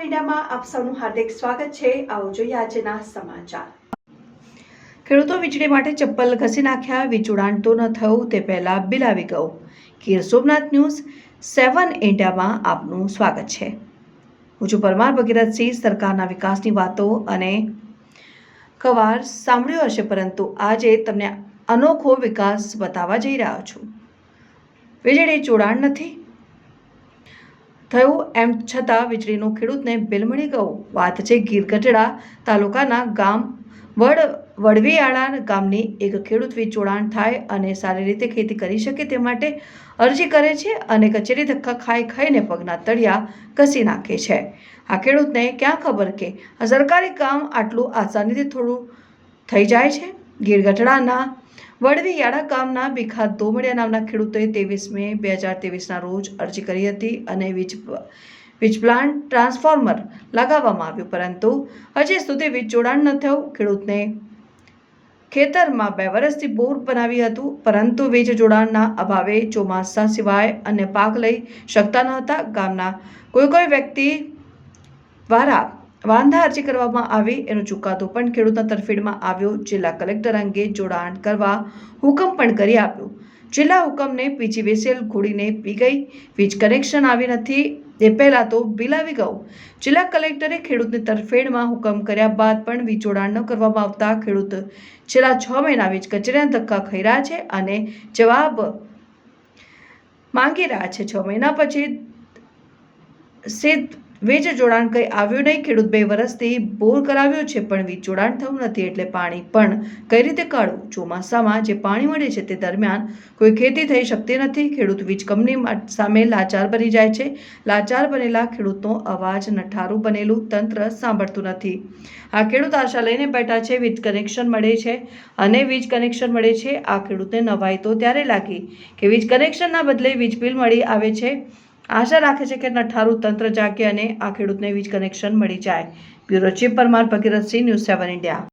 ન્યૂઝમાં આપ સૌનું હાર્દિક સ્વાગત છે. આવો જોઈએ આજના સમાચાર. ખેડૂતો વીજળી માટે ચપ્પલ ઘસી નાખ્યા વીજ ઉડાણ તો ન થયું, તે પહેલા બિલ આવી ગયું. ગીર સોમનાથ ન્યૂઝ સેવન ઇન્ડિયામાં આપનું સ્વાગત છે. હું છું પરમાર ભગીરથસિંહ, સરકારના વિકાસની વાતો અને કવાર સાંભળ્યો હશે, પરંતુ આજે તમને અનોખો વિકાસ બતાવવા જઈ રહ્યો છું. વીજળી જોડાણ નથી થયું એમ છતાં વીજળીનું ખેડૂતને બિલ મળી વાત છે ગીર ગઢડા તાલુકાના ગામ વડ વડવીયાળા ગામની. એક ખેડૂત વીજ જોડાણ થાય અને સારી રીતે ખેતી કરી શકે તે માટે અરજી કરે છે અને કચેરી ધક્કા ખાઈ ખાઈને પગના તળિયા ઘસી નાખે છે. આ ખેડૂતને ક્યાં ખબર કે આ સરકારી કામ આટલું આસાનીથી થોડું થઈ જાય છે? ગીર ગઢડાના વડવીયાળા ગામના ભીખા દોમડિયા નામના ખેડૂતોએ ત્રેવીસ મે બે હજાર ત્રેવીસના રોજ અરજી કરી હતી અને વીજ વીજ પ્લાન્ટ ટ્રાન્સફોર્મર લગાવવામાં આવ્યું. પરંતુ હજી સુધી વીજ જોડાણ ન થયું. ખેડૂતને ખેતરમાં બે વર્ષથી બોર બનાવી હતું. પરંતુ વીજ જોડાણના અભાવે ચોમાસા સિવાય અન્ય પાક લઈ શકતા ન હતા. ગામના કોઈ કોઈ વ્યક્તિ દ્વારા વાંધા અરજી કરવામાં આવી એનો ચુકાદો પણ ખેડૂતના તરફેણમાં આવ્યો. જિલ્લા કલેક્ટર અંગે જોડાણ કરવા હુકમ પણ કરી આપ્યો. જિલ્લા હુકમને પીજીવીસીએલ ઘોડીને પી ગઈ. વીજ કનેક્શન આવી નથી. એ પહેલાં તો બિલ આવી ગયું. જિલ્લા કલેક્ટરે ખેડૂતની તરફેણમાં હુકમ કર્યા બાદ પણ વીજ જોડાણ ન કરવામાં આવતા ખેડૂત છેલ્લા છ મહિના વીજ કચેરીના ધક્કા ખાઈ રહ્યા છે અને જવાબ માંગી રહ્યા છે. છ મહિના પછી સીધ વીજ જોડાણ કંઈ આવ્યું નહીં. ખેડૂત બે વર્ષથી બોર કરાવ્યો છે, પણ વીજ જોડાણ થયું નથી એટલે પાણી પણ કઈ રીતે કાઢવું? ચોમાસામાં જે પાણી મળે છે તે દરમિયાન કોઈ ખેતી થઈ શકતી નથી. ખેડૂત વીજ કંપની સામે લાચાર બની જાય છે. લાચાર બનેલા ખેડૂતનો અવાજ નઠારું બનેલું તંત્ર સાંભળતું નથી. આ ખેડૂત આશા લઈને બેઠા છે, વીજ કનેક્શન મળે છે અને વીજ કનેક્શન મળે છે. આ ખેડૂતને નવાઈ તો ત્યારે લાગી કે વીજ કનેક્શનના બદલે વીજ બિલ મળી આવે છે. આશા રાખે છે કે નઠારું તંત્ર જાગે અને આ ખેડૂતને વીજ કનેક્શન મળી જાય. Bureau chief Parmar Bhagirathsinh, news seven India.